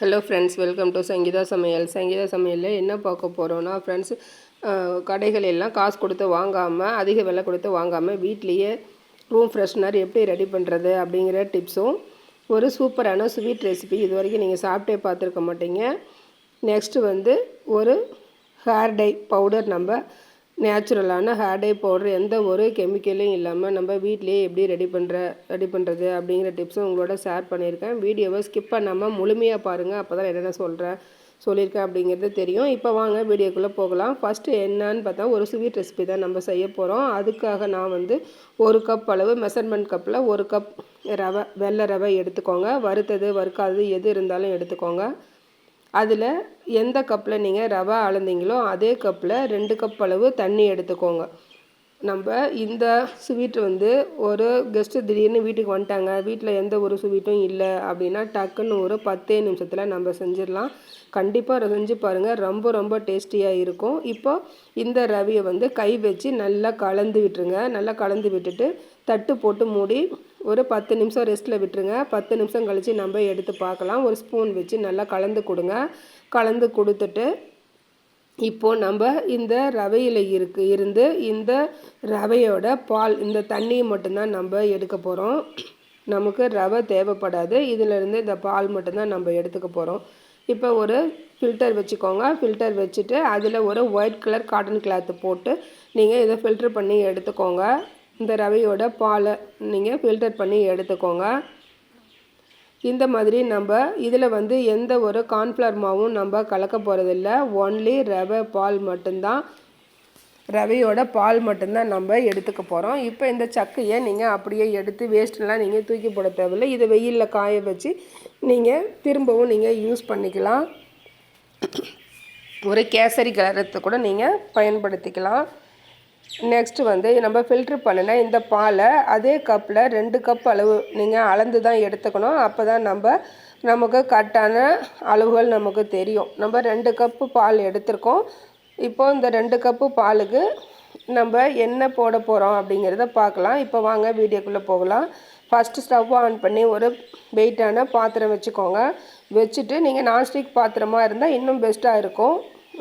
Hello friends welcome to Sangeetha Samayal. Sangeetha சமையலில் என்ன பார்க்க போகிறோன்னா ஃப்ரெண்ட்ஸ் கடைகள் எல்லாம் காசு கொடுத்து வாங்காமல் அதிக விலை கொடுத்து வாங்காமல் வீட்லேயே ரூம் ஃப்ரெஷ்னர் எப்படி ரெடி பண்ணுறது அப்படிங்கிற டிப்ஸும் ஒரு சூப்பரான ஸ்வீட் ரெசிபி இது வரைக்கும் நீங்கள் சாப்பிட்டே பார்த்துருக்க மாட்டீங்க. நெக்ஸ்ட்டு வந்து ஒரு ஹேர் டை பவுடர் நம்ம நேச்சுரலான ஹேர் டை பவுடர் எந்த ஒரு கெமிக்கலும் இல்லாமல் நம்ம வீட்லேயே எப்படி ரெடி பண்ணுற ரெடி பண்ணுறது அப்படிங்கிற டிப்ஸும் உங்களோட ஷேர் பண்ணியிருக்கேன். வீடியோவை ஸ்கிப் பண்ணாமல் முழுமையாக பாருங்கள் அப்போ தான் என்னென்ன சொல்கிறேன் சொல்லியிருக்கேன் அப்படிங்கிறது தெரியும். இப்போ வாங்க வீடியோக்குள்ளே போகலாம். ஃபஸ்ட்டு என்னன்னு பார்த்தா ஒரு ஸ்வீட் ரெசிபி தான் நம்ம செய்ய போகிறோம் அதுக்காக நான் வந்து ஒரு கப் அளவு மெஷர்மெண்ட் கப்பில் ஒரு கப் ரவை வெள்ளை ரவை எடுத்துக்கோங்க. வறுத்தது வறுக்காதது எது இருந்தாலும் எடுத்துக்கோங்க. அதில் எந்த கப்பில் நீங்கள் ரவை அளந்தீங்களோ அதே கப்பில் ரெண்டு கப் அளவு தண்ணி எடுத்துக்கோங்க. நம்ம இந்த ஸ்வீட் வந்து ஒரு கெஸ்ட்டு திடீர்னு வீட்டுக்கு வந்துட்டாங்க வீட்டில் எந்த ஒரு ஸ்வீட்டும் இல்லை அப்படின்னா டக்குன்னு ஒரு பத்தே நிமிஷத்தில் நம்ம செஞ்சிடலாம். கண்டிப்பாக செஞ்சு பாருங்கள் ரொம்ப ரொம்ப டேஸ்டியாக இருக்கும். இப்போ இந்த ரவியை வந்து கை வச்சு நல்லா கலந்து விட்டுருங்க. நல்லா கலந்து விட்டுட்டு தட்டு போட்டு மூடி ஒரு பத்து நிமிஷம் ரெஸ்ட்டில் விட்டுருங்க. பத்து நிமிஷம் கழித்து நம்ம எடுத்து பார்க்கலாம். ஒரு ஸ்பூன் வச்சு நல்லா கலந்து கொடுங்க. கலந்து கொடுத்துட்டு இப்போது நம்ம இந்த ரவையில் இருக்கு இருந்து இந்த ரவையோட பால் இந்த தண்ணியை மட்டும்தான் நம்ம எடுக்க போகிறோம் நமக்கு ரவை தேவைப்படாது. இதிலிருந்து இந்த பால் மட்டும்தான் நம்ம எடுத்துக்க போகிறோம் இப்போ ஒரு ஃபில்டர் வச்சுக்கோங்க. ஃபில்டர் வச்சுட்டு அதில் ஒரு ஒயிட் கலர் காட்டன் கிளாத்து போட்டு நீங்கள் இதை ஃபில்ட்ரு பண்ணி எடுத்துக்கோங்க. இந்த ரவையோட பாலை நீங்கள் ஃபில்டர் பண்ணி எடுத்துக்கோங்க. இந்த மாதிரி நம்ம இதில் வந்து எந்த ஒரு கார்ன்ஃப்ளவர் மாவும் நம்ம கலக்க போகிறதில்ல ஒன்லி ரவை பால் மட்டும்தான். ரவையோட பால் மட்டும்தான் நம்ம எடுத்துக்க போகிறோம் இப்போ இந்த சக்கையை நீங்கள் அப்படியே எடுத்து வேஸ்ட்லாம் நீங்கள் தூக்கி போட தேவையில்லை. இதை வெயிலில் காய வச்சு நீங்கள் திரும்பவும் நீங்கள் யூஸ் பண்ணிக்கலாம். ஒரு கேசரி கலரத்தை கூட நீங்கள் பயன்படுத்திக்கலாம். நெக்ஸ்ட்டு வந்து நம்ம ஃபில்ட்ரு பண்ணின இந்த பாலை அதே கப்பில் ரெண்டு கப் அளவு நீங்கள் அளந்து தான் எடுத்துக்கணும். அப்போ தான் நம்ம நமக்கு கரெக்டான அளவுகள் நமக்கு தெரியும். நம்ம ரெண்டு கப்பு பால் எடுத்திருக்கோம். இப்போது இந்த ரெண்டு கப்பு பாலுக்கு நம்ம என்ன போட போகிறோம் அப்படிங்கிறத பார்க்கலாம். இப்போ வாங்க வீடியோக்குள்ளே போகலாம். ஃபஸ்ட்டு ஸ்டவ் ஆன் பண்ணி ஒரு வெயிட்டான பாத்திரம் வச்சுக்கோங்க. வச்சுட்டு நீங்கள் நான்ஸ்டிக் பாத்திரமாக இருந்தால் இன்னும் பெஸ்ட்டாக இருக்கும்.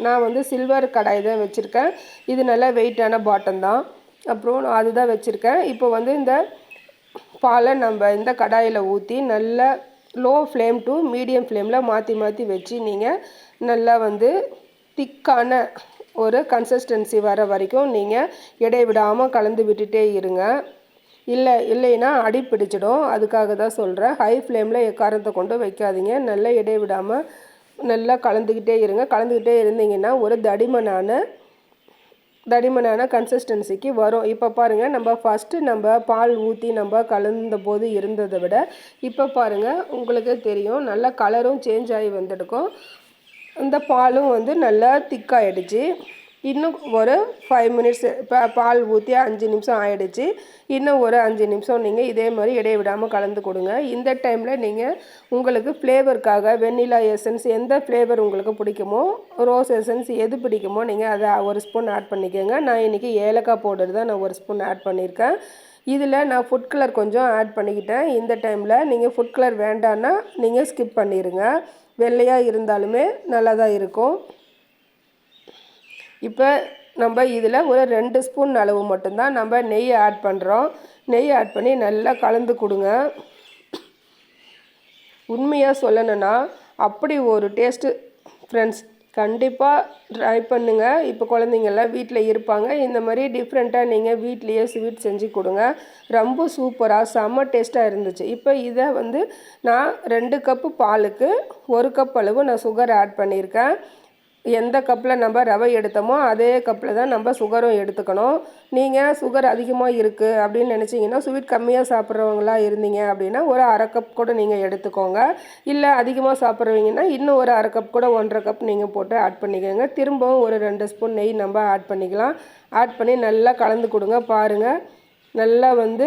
நான் வந்து சில்வர் கடாய் தான் வச்சுருக்கேன். இது நல்லா வெயிட்டான பாட்டம் தான். அப்புறம் நான் அதுதான் வச்சுருக்கேன். இப்போ வந்து இந்த பாலை நம்ம இந்த கடாயில் ஊற்றி நல்லா லோ ஃப்ளேம் டு மீடியம் ஃப்ளேமில் மாற்றி மாற்றி வச்சு நீங்கள் நல்லா வந்து திக்கான ஒரு கன்சிஸ்டன்சி வர வரைக்கும் நீங்கள் இடைவிடாமல் கலந்து விட்டுட்டே இருங்க. இல்லை இல்லைன்னா அடி பிடிச்சிடும். அதுக்காக தான் சொல்கிறேன் ஹை ஃப்ளேமில் எக்காரத்தை கொண்டு வைக்காதீங்க. நல்லா இடைவிடாமல் நல்லா கலந்துக்கிட்டே இருங்க. கலந்துக்கிட்டே இருந்தீங்கன்னா ஒரு தடிமனான தடிமனான கன்சிஸ்டன்சிக்கு வரும். இப்போ பாருங்கள் நம்ம ஃபஸ்ட்டு நம்ம பால் ஊற்றி நம்ம கலந்த போது இருந்ததை விட இப்போ பாருங்கள் உங்களுக்கு தெரியும் நல்லா கலரும் சேஞ்ச் ஆகி வந்துருக்கும். இந்த பாலும் வந்து நல்லா திக்காயிடுச்சு இன்னும் ஒரு ஃபைவ் மினிட்ஸ் இப்போ பால் ஊற்றி அஞ்சு நிமிஷம் ஆகிடுச்சு இன்னும் ஒரு அஞ்சு நிமிஷம் நீங்கள் இதே மாதிரி இடைய விடாமல் கலந்து கொடுங்க. இந்த டைமில் நீங்கள் உங்களுக்கு ஃப்ளேவருக்காக வெண்ணிலா எசன்ஸ் எந்த ஃப்ளேவர் உங்களுக்கு பிடிக்குமோ ரோஸ் எசன்ஸ் எது பிடிக்குமோ நீங்கள் அதை ஒரு ஸ்பூன் ஆட் பண்ணிக்கோங்க. நான் இன்றைக்கி ஏலக்காய் பவுடர் தான் நான் ஒரு ஸ்பூன் ஆட் பண்ணியிருக்கேன் இதில் நான் ஃபுட் கலர் கொஞ்சம் ஆட் பண்ணிக்கிட்டேன். இந்த டைமில் நீங்கள் ஃபுட் கலர் வேண்டான்னா நீங்கள் ஸ்கிப் பண்ணிடுங்க வெள்ளையாக இருந்தாலுமே நல்லா தான் இருக்கும். இப்போ நம்ம இதில் ஒரு ரெண்டு ஸ்பூன் அளவு மட்டும்தான் நம்ம நெய் ஆட் பண்ணுறோம் நெய் ஆட் பண்ணி நல்லா கலந்து கொடுங்க. உண்மையாக சொல்லணுன்னா அப்படி ஒரு டேஸ்ட்டு ஃப்ரெண்ட்ஸ் கண்டிப்பாக ட்ரை பண்ணுங்கள் இப்போ குழந்தைங்கள்லாம் வீட்டில் இருப்பாங்க. இந்த மாதிரி டிஃப்ரெண்ட்டாக நீங்கள் வீட்லேயே ஸ்வீட் செஞ்சு கொடுங்க. ரொம்ப சூப்பராக செம்ம டேஸ்ட்டாக இருந்துச்சு. இப்போ இதை வந்து நான் ரெண்டு கப்பு பாலுக்கு ஒரு கப் அளவு நான் சுகர் ஆட் பண்ணியிருக்கேன். எந்த கப்பில் நம்ம ரவை எடுத்தோமோ அதே கப்பில் தான் நம்ம சுகரும் எடுத்துக்கணும். நீங்கள் சுகர் அதிகமாக இருக்குது அப்படின்னு நினச்சிங்கன்னா ஸ்வீட் கம்மியாக சாப்பிட்றவங்களா இருந்தீங்க அப்படின்னா ஒரு அரை கப் கூட நீங்கள் எடுத்துக்கோங்க. இல்லை அதிகமாக சாப்பிட்றவங்கன்னா இன்னும் ஒரு அரை கப் கூட ஒன்றரை கப் நீங்கள் போட்டு ஆட் பண்ணிக்கோங்க. திரும்பவும் ஒரு ரெண்டு ஸ்பூன் நெய் நம்ம ஆட் பண்ணிக்கலாம். ஆட் பண்ணி நல்லா கலந்து கொடுங்க. பாருங்கள் நல்லா வந்து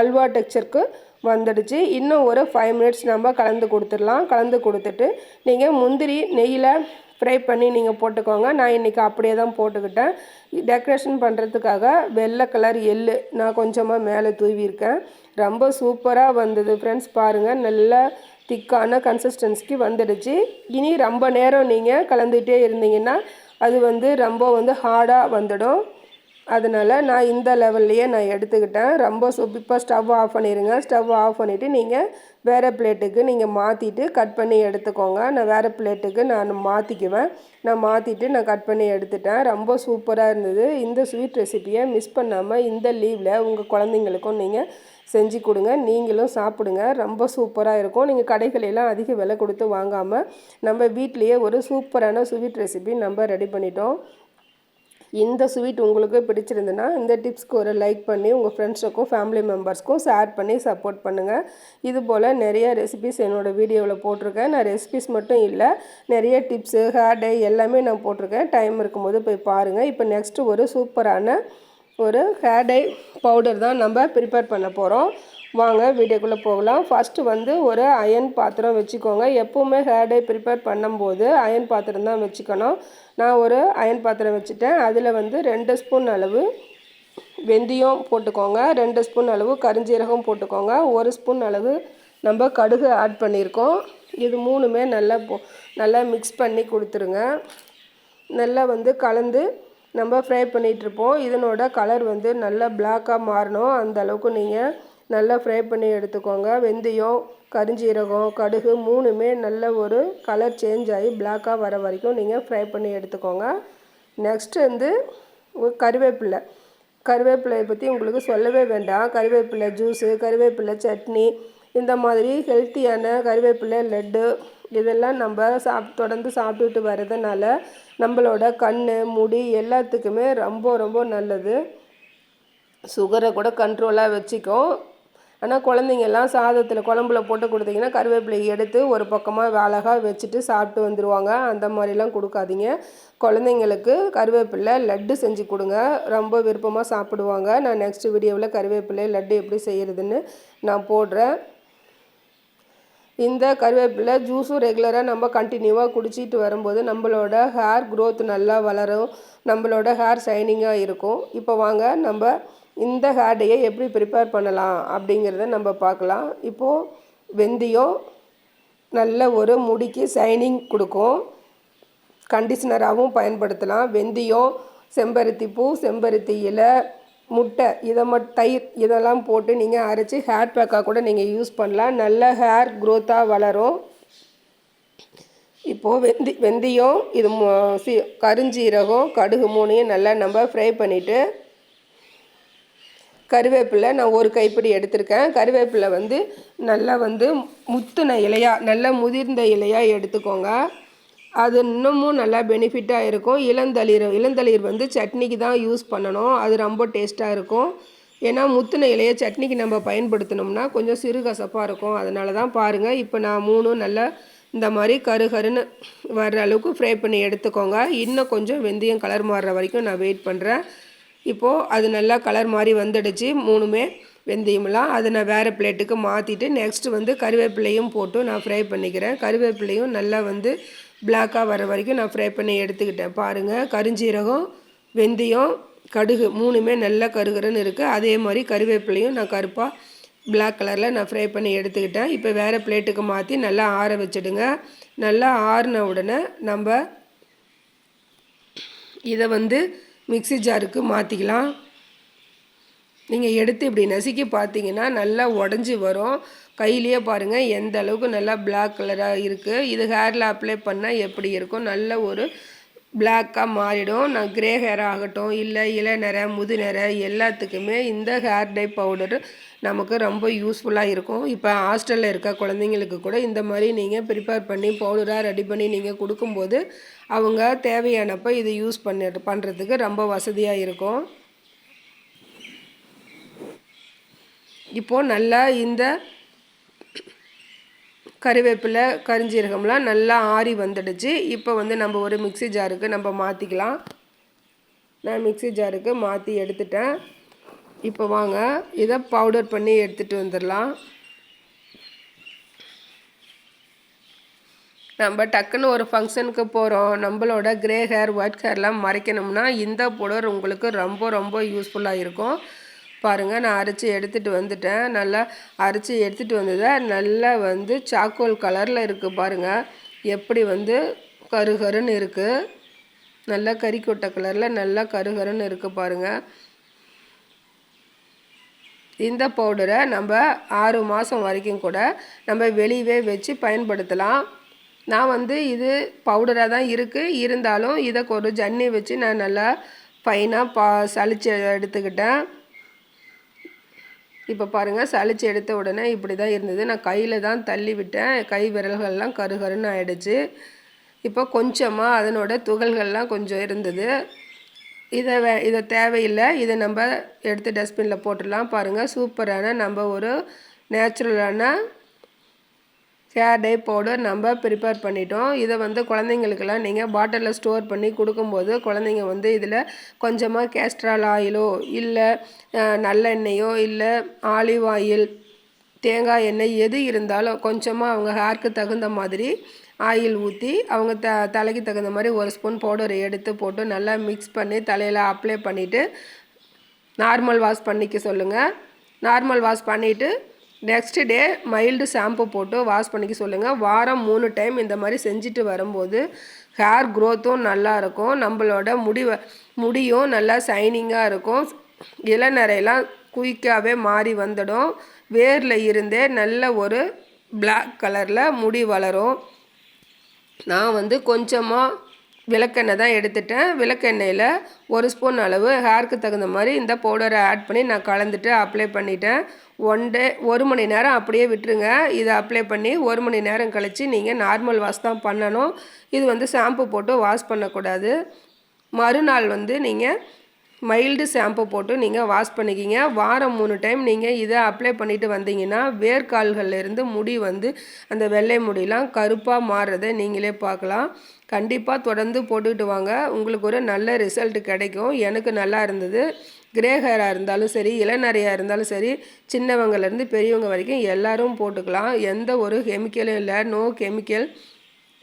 அல்வா டெக்ஸ்சருக்கு வந்துடுச்சு. இன்னும் ஒரு ஃபைவ் மினிட்ஸ் நம்ம கலந்து கொடுத்துடலாம். கலந்து கொடுத்துட்டு நீங்கள் முந்திரி நெய்யில் ஃப்ரை பண்ணி நீங்கள் போட்டுக்கோங்க. நான் இன்றைக்கி அப்படியே தான் போட்டுக்கிட்டேன். டெக்கரேஷன் பண்ணுறதுக்காக வெள்ளை கலர் எள்ளு நான் கொஞ்சமாக மேலே தூவியிருக்கேன். ரொம்ப சூப்பராக வந்தது ஃப்ரெண்ட்ஸ் பாருங்கள் நல்லா திக்கான கன்சிஸ்டன்சிக்கு வந்துடுச்சு. இனி ரொம்ப நேரம் நீங்கள் கலந்துகிட்டே இருந்தீங்கன்னா அது வந்து ரொம்ப வந்து ஹார்டாக வந்துடும். அதனால் நான் இந்த லெவல்லையே நான் எடுத்துக்கிட்டேன். ரொம்ப சூப் இப்போ ஸ்டவ் ஆஃப் பண்ணிடுங்க ஸ்டவ் ஆஃப் பண்ணிவிட்டு நீங்கள் வேறு பிளேட்டுக்கு நீங்கள் மாற்றிட்டு கட் பண்ணி எடுத்துக்கோங்க. நான் வேறு பிளேட்டுக்கு நான் மாற்றிக்குவேன் நான் மாற்றிட்டு நான் கட் பண்ணி எடுத்துட்டேன். ரொம்ப சூப்பராக இருந்தது. இந்த ஸ்வீட் ரெசிப்பியை மிஸ் பண்ணாமல் இந்த லீவில் உங்கள் குழந்தைங்களுக்கும் நீங்கள் செஞ்சு கொடுங்க. நீங்களும் சாப்பிடுங்க. ரொம்ப சூப்பராக இருக்கும். நீங்கள் கடைகளெல்லாம் அதிக விலை கொடுத்து வாங்காமல் நம்ம வீட்லேயே ஒரு சூப்பரான ஸ்வீட் ரெசிபி நம்ம ரெடி பண்ணிட்டோம். இந்த ஸ்வீட் உங்களுக்கு பிடிச்சிருந்துன்னா இந்த டிப்ஸ்க்கு ஒரு லைக் பண்ணி உங்கள் ஃப்ரெண்ட்ஸுக்கும் ஃபேமிலி மெம்பர்ஸ்க்கும் ஷேர் பண்ணி சப்போர்ட் பண்ணுங்கள் இது போல் நிறைய ரெசிபிஸ் என்னோடய வீடியோவில் போட்டிருக்கேன். நான் ரெசிபிஸ் மட்டும் இல்லை நிறைய டிப்ஸு ஹேர் டை எல்லாமே நான் போட்டிருக்கேன். டைம் இருக்கும்போது போய் பாருங்கள் இப்போ நெக்ஸ்ட்டு ஒரு சூப்பரான ஒரு ஹேர் டை பவுடர் தான் நம்ம ப்ரிப்பேர் பண்ண போகிறோம் வாங்க வீடியோக்குள்ளே போகலாம். ஃபஸ்ட்டு வந்து ஒரு அயன் பாத்திரம் வச்சுக்கோங்க. எப்போவுமே ஹேர் டை ப்ரிப்பேர் பண்ணும்போது அயன் பாத்திரம் தான் வச்சுக்கணும். நான் ஒரு அயன் பாத்திரம் வச்சுட்டேன். அதில் வந்து ரெண்டு ஸ்பூன் அளவு வெந்தயம் போட்டுக்கோங்க. ரெண்டு ஸ்பூன் அளவு கருஞ்சீரகம் போட்டுக்கோங்க. ஒரு ஸ்பூன் அளவு நம்ம கடுகு ஆட் பண்ணியிருக்கோம். இது மூணுமே நல்லா போ நல்லா மிக்ஸ் பண்ணி கொடுத்துருங்க. நல்லா வந்து கலந்து நம்ம ஃப்ரை பண்ணிகிட்ருப்போம். இதனோட கலர் வந்து நல்லா பிளாக்காக மாறணும். அந்த அளவுக்கு நீங்கள் நல்லா ஃப்ரை பண்ணி எடுத்துக்கோங்க. வெந்தயம் கரிஞ்சீரகம் கடுகு மூணுமே நல்ல ஒரு கலர் சேஞ்ச் ஆகி பிளாக்காக வர வரைக்கும் நீங்கள் ஃப்ரை பண்ணி எடுத்துக்கோங்க. நெக்ஸ்ட்டு வந்து கருவேப்பிலை. கருவேப்பிலையை பற்றி உங்களுக்கு சொல்லவே வேண்டாம். கருவேப்பிலை ஜூஸு கருவேப்பிலை சட்னி இந்த மாதிரி ஹெல்த்தியான கருவேப்பிலை லட்டு இதெல்லாம் நம்ம சாப் தொடர்ந்து சாப்பிட்டுட்டு வர்றதுனால நம்மளோட கண் முடி எல்லாத்துக்குமே ரொம்ப ரொம்ப நல்லது. சுகரை கூட கண்ட்ரோலாக வச்சுக்கும். ஆனால் குழந்தைங்கெல்லாம் சாதத்தில் குழம்புல போட்டு கொடுத்தீங்கன்னா கருவேப்பிலை எடுத்து ஒரு பக்கமாக அழகாக வச்சுட்டு சாப்பிட்டு வந்துடுவாங்க அந்த மாதிரிலாம் கொடுக்காதீங்க. குழந்தைங்களுக்கு கருவேப்பிலை லட்டு செஞ்சு கொடுங்க. ரொம்ப விருப்பமாக சாப்பிடுவாங்க. நான் நெக்ஸ்ட் வீடியோவில் கருவேப்பிலை லட்டு எப்படி செய்கிறதுன்னு நான் போடுறேன். இந்த கருவேப்பிலை ஜூஸும் ரெகுலராக நம்ம கண்டினியூவாக குடிச்சிட்டு வரும்போது நம்மளோட ஹேர் க்ரோத் நல்லா வளரும். நம்மளோட ஹேர் ஷைனிங்காக இருக்கும். இப்போ வாங்க நம்ம இந்த ஹேர்டையை எப்படி ப்ரிப்பேர் பண்ணலாம் அப்படிங்கிறத நம்ம பார்க்கலாம். இப்போது வெந்தயம் நல்ல ஒரு முடிக்கு ஷைனிங் கொடுக்கும். கண்டிஷ்னராகவும் பயன்படுத்தலாம். வெந்தயம் செம்பருத்தி பூ செம்பருத்தி இலை முட்டை இதை மட் தயிர் இதெல்லாம் போட்டு நீங்கள் அரைச்சி ஹேர் பேக்காக கூட நீங்கள் யூஸ் பண்ணலாம். நல்ல ஹேர் க்ரோத்தாக வளரும். இப்போது வெந்தி வெந்தயம் இது சி கருஞ்சீரகம் கடுகு மூணையும் நல்லா நம்ம ஃப்ரை பண்ணிவிட்டு கருவேப்பிலை நான் ஒரு கைப்பிடி எடுத்திருக்கேன். கருவேப்பிலை வந்து நல்லா வந்து முத்துன இலையாக நல்லா முதிர்ந்த இலையாக எடுத்துக்கோங்க. அது இன்னமும் நல்லா பெனிஃபிட்டாக இருக்கும். இளந்தளிர் இளந்தளிர் வந்து சட்னிக்கு தான் யூஸ் பண்ணணும். அது ரொம்ப டேஸ்ட்டாக இருக்கும். ஏன்னா முத்துன இலையை சட்னிக்கு நம்ம பயன்படுத்தினோம்னா கொஞ்சம் சிறுகசப்பாக இருக்கும். அதனால தான் பாருங்கள் இப்போ நான் மூணும் நல்லா இந்த மாதிரி கரு கருன்னு வர்ற அளவுக்கு ஃப்ரை பண்ணி எடுத்துக்கோங்க. இன்னும் கொஞ்சம் வெந்தயம் கலர் மாறுற வரைக்கும் நான் வெயிட் பண்ணுறேன் இப்போது அது நல்லா கலர் மாதிரி வந்துடுச்சு. மூணுமே வெந்தயமெல்லாம் அதை நான் வேறு பிளேட்டுக்கு மாற்றிட்டு நெக்ஸ்ட்டு வந்து கருவேப்பிலையும் போட்டு நான் ஃப்ரை பண்ணிக்கிறேன். கருவேப்பிலையும் நல்லா வந்து பிளாக்காக வர வரைக்கும் நான் ஃப்ரை பண்ணி எடுத்துக்கிட்டேன். பாருங்கள் கருஞ்சீரகம் வெந்தயம் கடுகு மூணுமே நல்லா கருகருன்னு இருக்குது அதே மாதிரி கருவேப்பிலையும் நான் கருப்பாக பிளாக் கலரில் நான் ஃப்ரை பண்ணி எடுத்துக்கிட்டேன். இப்போ வேறு பிளேட்டுக்கு மாற்றி நல்லா ஆற வச்சுடுங்க. நல்லா ஆறின உடனே நம்ம இதை வந்து மிக்சி ஜாருக்கு மாற்றிக்கலாம் நீங்கள் எடுத்து இப்படி நசுக்கி பார்த்தீங்கன்னா நல்லா உடஞ்சி வரும். கையிலேயே பாருங்கள் எந்த அளவுக்கு நல்லா பிளாக் கலராக இருக்குது இது ஹேரில் அப்ளை பண்ணால் எப்படி இருக்கும்? நல்ல ஒரு பிளாக்காக மாறிடும். நான் கிரே ஹேர் ஆகட்டும் இல்லை இளநரை முதுநர எல்லாத்துக்குமே இந்த ஹேர் டை பவுடர் நமக்கு ரொம்ப யூஸ்ஃபுல்லாக இருக்கும். இப்போ ஹாஸ்டலில் இருக்க குழந்தைங்களுக்கு கூட இந்த மாதிரி நீங்கள் ப்ரிப்பேர் பண்ணி பவுடராக ரெடி பண்ணி நீங்கள் கொடுக்கும்போது அவங்க தேவையானப்போ இது யூஸ் பண்ண பண்ணுறதுக்கு ரொம்ப வசதியாக இருக்கும். இப்போது நல்லா இந்த கருவேப்பிலை கரிஞ்சீரகம்லாம் நல்லா ஆறி வந்துடுச்சு. இப்போ வந்து நம்ம ஒரு மிக்சி ஜாருக்கு நம்ம மாற்றிக்கலாம் நான் மிக்சி ஜாருக்கு மாற்றி எடுத்துட்டேன். இப்போ வாங்க இதை பவுடர் பண்ணி எடுத்துகிட்டு வந்துடலாம். நம்ம டக்குன்னு ஒரு ஃபங்க்ஷனுக்கு போகிறோம் நம்மளோட க்ரே ஹேர் ஒயிட் ஹேர்லாம் மறைக்கணும்னா இந்த பவுடர் உங்களுக்கு ரொம்ப ரொம்ப யூஸ்ஃபுல்லாக இருக்கும். பாருங்கள் நான் அரைச்சி எடுத்துகிட்டு வந்துட்டேன். நல்லா அரைச்சி எடுத்துகிட்டு வந்ததை நல்லா வந்து சாக்கோல் கலரில் இருக்குது பாருங்கள் எப்படி வந்து கருகருன்னு இருக்குது நல்லா கறிக்கொட்டை கலரில் நல்லா கருகருன்னு இருக்குது பாருங்கள் இந்த பவுடரை நம்ம ஆறு மாதம் வரைக்கும் கூட நம்ம வெளியவே வச்சு பயன்படுத்தலாம். நான் வந்து இது பவுடராக தான் இருக்குது இருந்தாலும் இதை ஒரு ஜன்னி வச்சு நான் நல்லா ஃபைனாக பா சளிச்சு எடுத்துக்கிட்டேன். இப்போ பாருங்கள் சளிச்சு எடுத்த உடனே இப்படி தான் இருந்தது. நான் கையில் தான் தள்ளி விட்டேன். கை விரல்கள்லாம் கருகருன்னு ஆகிடுச்சு இப்போ கொஞ்சமாக அதனோட துகள்கள்லாம் கொஞ்சம் இருந்தது. இதை வே இதை தேவையில்லை. இதை நம்ம எடுத்து டஸ்ட்பினில் போட்டுடலாம். பாருங்கள் சூப்பரான நம்ம ஒரு நேச்சுரலான சேர் டே பவுடர் நம்ம ப்ரிப்பேர் பண்ணிட்டோம். இதை வந்து குழந்தைங்களுக்கெல்லாம் நீங்கள் பாட்டிலில் ஸ்டோர் பண்ணி கொடுக்கும்போது குழந்தைங்க வந்து இதில் கொஞ்சமாக கேஸ்ட்ரால் ஆயிலோ இல்லை நல்லெண்ணெயோ இல்லை ஆலிவ் ஆயில் தேங்காய் எண்ணெய் எது இருந்தாலும் கொஞ்சமாக அவங்க ஹேர்க்கு தகுந்த மாதிரி ஆயில் ஊற்றி அவங்க த தலைக்கு தகுந்த மாதிரி ஒரு ஸ்பூன் பவுடர் எடுத்து போட்டு நல்லா மிக்ஸ் பண்ணி தலையில் அப்ளை பண்ணிவிட்டு நார்மல் வாஷ் பண்ணிக்க சொல்லுங்கள் நார்மல் வாஷ் பண்ணிவிட்டு நெக்ஸ்ட் டே மைல்டு ஷாம்பு போட்டு வாஷ் பண்ணிக்க சொல்லுங்கள் வாரம் மூணு டைம் இந்த மாதிரி செஞ்சுட்டு வரும்போது ஹேர் க்ரோத்தும் நல்லா இருக்கும். நம்மளோட முடி முடியும் நல்லா ஷைனிங்காக இருக்கும். இளநரையெல்லாம் குயிக்காகவே மாறி வந்துடும். வேரில் இருந்தே நல்ல ஒரு பிளாக் கலரில் முடி வளரும். நான் வந்து கொஞ்சமாக விளக்கெண்ணெய் தான் எடுத்துட்டேன். விளக்கெண்ணெயில் ஒரு ஸ்பூன் அளவு ஹேருக்கு தகுந்த மாதிரி இந்த பவுடரை ஆட் பண்ணி நான் கலந்துட்டு அப்ளை பண்ணிட்டேன். ஒன் டே ஒரு மணி நேரம் அப்படியே விட்டுருங்க. இதை அப்ளை பண்ணி ஒரு மணி நேரம் கழித்து நீங்கள் நார்மல் வாஷ் தான் பண்ணணும். இது வந்து ஷாம்பு போட்டு வாஷ் பண்ணக்கூடாது. மறுநாள் வந்து நீங்கள் மைல்டு ஷாம்பு போட்டு நீங்கள் வாஷ் பண்ணிக்கிங்க. வாரம் மூணு டைம் நீங்கள் இதை அப்ளை பண்ணிவிட்டு வந்தீங்கன்னா வேர்க்கால்கள்லேருந்து முடி வந்து அந்த வெள்ளை முடியெலாம் கருப்பாக மாறுறதை நீங்களே பார்க்கலாம். கண்டிப்பாக தொடர்ந்து போட்டுக்கிட்டு வாங்க. உங்களுக்கு ஒரு நல்ல ரிசல்ட் கிடைக்கும். எனக்கு நல்லா இருந்தது. கிரே ஹேராக இருந்தாலும் சரி இளநறையாக இருந்தாலும் சரி சின்னவங்கலேருந்து பெரியவங்க வரைக்கும் எல்லோரும் போட்டுக்கலாம். எந்த ஒரு கெமிக்கலும் இல்லை. நோ கெமிக்கல்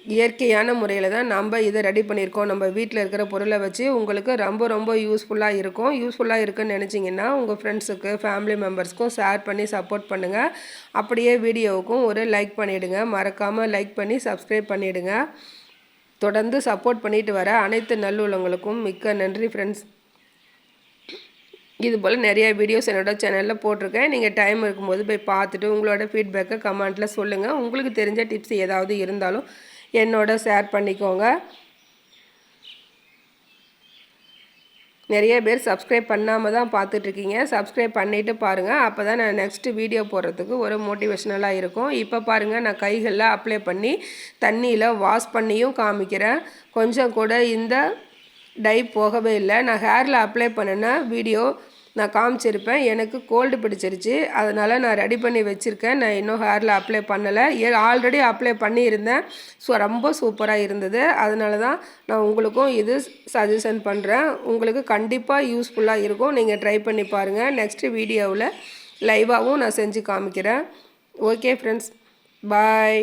இயற்கையான முறையில் தான் நம்ம இதை ரெடி பண்ணியிருக்கோம். நம்ம வீட்டில் இருக்கிற பொருளை வச்சு உங்களுக்கு ரொம்ப ரொம்ப யூஸ்ஃபுல்லாக இருக்கும். யூஸ்ஃபுல்லாக இருக்குன்னு நினச்சிங்கன்னா உங்கள் ஃப்ரெண்ட்ஸுக்கு ஃபேமிலி மெம்பர்ஸ்க்கும் ஷேர் பண்ணி சப்போர்ட் பண்ணுங்கள் அப்படியே வீடியோவுக்கும் ஒரு லைக் பண்ணிவிடுங்க மறக்காமல் லைக் பண்ணி சப்ஸ்கிரைப் பண்ணிவிடுங்க தொடர்ந்து சப்போர்ட் பண்ணிட்டு வர அனைத்து நல்லுள்ளவங்களுக்கும் மிக்க நன்றி ஃப்ரெண்ட்ஸ் இது போல் நிறைய வீடியோஸ் என்னோடய சேனலில் போட்டிருக்கேன். நீங்கள் டைம் இருக்கும்போது போய் பார்த்துட்டு உங்களோட ஃபீட்பேக்கை கமெண்ட்டில் சொல்லுங்கள் உங்களுக்கு தெரிஞ்ச டிப்ஸ் ஏதாவது இருந்தாலும் என்னோட ஷேர் பண்ணிக்கோங்க. நிறைய பேர் சப்ஸ்கிரைப் பண்ணாமல் தான் பார்த்துட்ருக்கீங்க. சப்ஸ்கிரைப் பண்ணிவிட்டு பாருங்கள் அப்போ தான் நான் நெக்ஸ்ட்டு வீடியோ போடுறதுக்கு ஒரு மோட்டிவேஷ்னலாக இருக்கும். இப்போ பாருங்கள் நான் கைகளில் அப்ளை பண்ணி தண்ணியில் வாஷ் பண்ணியும் காமிக்கிறேன். கொஞ்சம் கூட இந்த டை போகவே இல்லை. நான் ஹேரில் அப்ளை பண்ணின வீடியோ நான் காமிச்சிருப்பேன். எனக்கு கோல்டு பிடிச்சிருச்சு. அதனால் நான் ரெடி பண்ணி வச்சுருக்கேன். நான் இன்னும் ஹேரில் அப்ளை பண்ணலை. ஏ ஆல்ரெடி அப்ளை பண்ணியிருந்தேன். ஸோ ரொம்ப சூப்பராக இருந்தது. அதனால தான் நான் உங்களுக்கும் இது சஜஷன் பண்ணுறேன் உங்களுக்கு கண்டிப்பாக யூஸ்ஃபுல்லாக இருக்கும். நீங்கள் ட்ரை பண்ணி பாருங்கள் நெக்ஸ்ட்டு வீடியோவில் லைவாகவும் நான் செஞ்சு காமிக்கிறேன். Okay friends bye